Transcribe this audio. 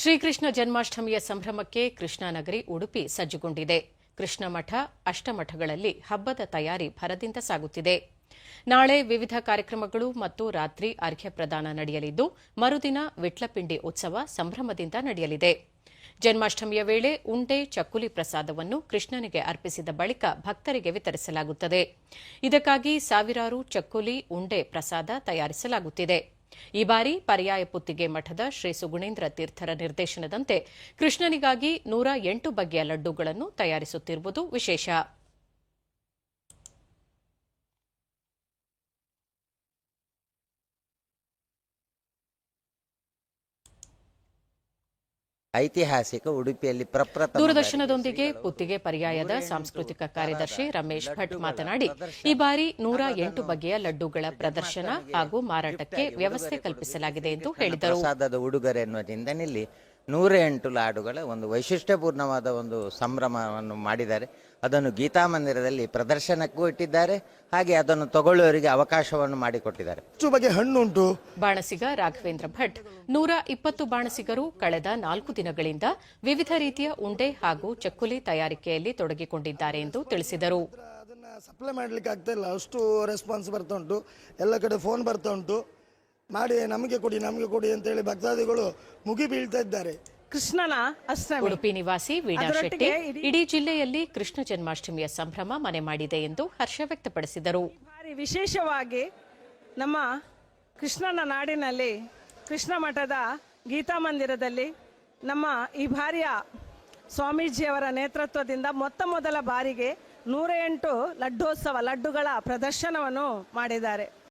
ಶ್ರೀಕೃಷ್ಣ ಜನ್ಮಾಷ್ಟಮಿಯ ಸಂಭ್ರಮಕ್ಕೆ ಕೃಷ್ಣಾನಗರಿ ಉಡುಪಿ ಸಜ್ಜುಗೊಂಡಿದೆ. ಕೃಷ್ಣ ಮಠ ಅಷ್ಟಮಠಗಳಲ್ಲಿ ಹಬ್ಬದ ತಯಾರಿ ಭರದಿಂದ ಸಾಗುತ್ತಿದೆ. ನಾಳೆ ವಿವಿಧ ಕಾರ್ಯಕ್ರಮಗಳು ಮತ್ತು ರಾತ್ರಿ ಅರ್ಘ್ಯ ಪ್ರದಾನ ನಡೆಯಲಿದ್ದು, ಮರುದಿನ ವಿಟ್ಲಪಿಂಡಿ ಉತ್ಸವ ಸಂಭ್ರಮದಿಂದ ನಡೆಯಲಿದೆ. ಜನ್ಮಾಷ್ಟಮಿಯ ವೇಳೆ ಉಂಡೆ ಚಕ್ಕುಲಿ ಪ್ರಸಾದವನ್ನು ಕೃಷ್ಣನಿಗೆ ಅರ್ಪಿಸಿದ ಬಳಿಕ ಭಕ್ತರಿಗೆ ವಿತರಿಸಲಾಗುತ್ತದೆ. ಇದಕ್ಕಾಗಿ ಸಾವಿರಾರು ಚಕ್ಕುಲಿ, ಉಂಡೆ ಪ್ರಸಾದ ತಯಾರಿಸಲಾಗುತ್ತಿದೆ. ಈ ಬಾರಿ ಪರ್ಯಾಯ ಪುತ್ತಿಗೆ ಮಠದ ಶ್ರೀ ಸುಗುಣೇಂದ್ರ ತೀರ್ಥರ ನಿರ್ದೇಶನದಂತೆ ಕೃಷ್ಣನಿಗಾಗಿ ನೂರ ಎಂಟು ಬಗೆಯ ಲಡ್ಡುಗಳನ್ನು ತಯಾರಿಸುತ್ತಿರುವುದು ವಿಶೇಷ. ಐತಿಹಾಸಿಕ ಉಡುಪಿಯಲ್ಲಿ ಪ್ರಪ್ರಥಮ ದೂರದರ್ಶನದೊಂದಿಗೆ ಕುತ್ತಿಗೆ ಪರ್ಯಾಯದ ಸಾಂಸ್ಕೃತಿಕ ಕಾರ್ಯದರ್ಶಿ ರಮೇಶ್ ಭಟ್ ಮಾತನಾಡಿ ಈ ಬಾರಿ ನೂರ ಎಂಟು ಬಗೆಯ ಲಡ್ಡುಗಳ ಪ್ರದರ್ಶನ ಹಾಗೂ ಮಾರಾಟಕ್ಕೆ ವ್ಯವಸ್ಥೆ ಕಲ್ಪಿಸಲಾಗಿದೆ ಎಂದು ಹೇಳಿದರು. ಪ್ರಸಾದದ ಉಡುಗೊರೆ ಎನ್ನುವ ಚಿಂತನೆಯಲ್ಲಿ ನೂರ ಎಂಟು ಲಾಡುಗಳ ಒಂದು ವೈಶಿಷ್ಟ್ಯಪೂರ್ಣವಾದ ಒಂದು ಸಂಭ್ರಮವನ್ನು ಮಾಡಿದ್ದಾರೆ. ಅದನ್ನು ಗೀತಾ ಮಂದಿರದಲ್ಲಿ ಪ್ರದರ್ಶನಕ್ಕೂ ಇಟ್ಟಿದ್ದಾರೆ. ಹಾಗೆ ಅದನ್ನು ತಗೊಳ್ಳುವವರಿಗೆ ಅವಕಾಶವನ್ನು ಮಾಡಿಕೊಟ್ಟಿದ್ದಾರೆ. ಹೆಚ್ಚು ಬಗೆ ಹಣ್ಣುಂಟು. ಬಾಣಸಿಗ ರಾಘವೇಂದ್ರ ಭಟ್ ನೂರ ಇಪ್ಪತ್ತು ಬಾಣಸಿಗರು ಕಳೆದ ನಾಲ್ಕು ದಿನಗಳಿಂದ ವಿವಿಧ ರೀತಿಯ ಉಂಡೆ ಹಾಗೂ ಚಕ್ಕುಲಿ ತಯಾರಿಕೆಯಲ್ಲಿ ತೊಡಗಿಕೊಂಡಿದ್ದಾರೆ ಎಂದು ತಿಳಿಸಿದರು. ಅದನ್ನ ಸಪ್ಲೈ ಮಾಡ್ಲಿಕ್ಕೆ ಆಗ್ತಾ ಇಲ್ಲ. ಅಷ್ಟು ರೆಸ್ಪಾನ್ಸ್ ಬರ್ತಾ ಉಂಟು. ಎಲ್ಲ ಕಡೆ ಫೋನ್ ಬರ್ತಾ ಉಂಟು. ಮಾಡಿ ನಮಗೆ ಕೊಡಿ ನಮಗೆ ಕೊಡಿ ಅಂತೇಳಿ ಭಕ್ತಾದಿಗಳು ಮುಗಿ ಬೀಳ್ತಾ ಇದ್ದಾರೆ. ಕೃಷ್ಣನ ಅಷ್ಟಮಿ ಉಡುಪಿ ನಿವಾಸಿ ವೀಣಾ ಶೆಟ್ಟಿ. ಇಡೀ- ಜಿಲ್ಲೆಯಲ್ಲಿ ಕೃಷ್ಣ ಜನ್ಮಾಷ್ಟಮಿಯ ಸಂಭ್ರಮ ಮನೆ ಮಾಡಿದೆ ಎಂದು ಹರ್ಷ ವ್ಯಕ್ತಪಡಿಸಿದರು. ಭಾರಿ ವಿಶೇಷವಾಗಿ ನಮ್ಮ ಕೃಷ್ಣನ ನಾಡಿನಲ್ಲಿ ಕೃಷ್ಣ ಮಠದ ಗೀತಾ ಮಂದಿರದಲ್ಲಿ ನಮ್ಮ ಈ ಬಾರಿಯ ಸ್ವಾಮೀಜಿಯವರ ನೇತೃತ್ವದಿಂದ ಮೊತ್ತ ಮೊದಲ ಬಾರಿಗೆ ನೂರ ಎಂಟು ಲಡ್ಡೋತ್ಸವ ಲಡ್ಡುಗಳ ಪ್ರದರ್ಶನವನ್ನು ಮಾಡಿದ್ದಾರೆ.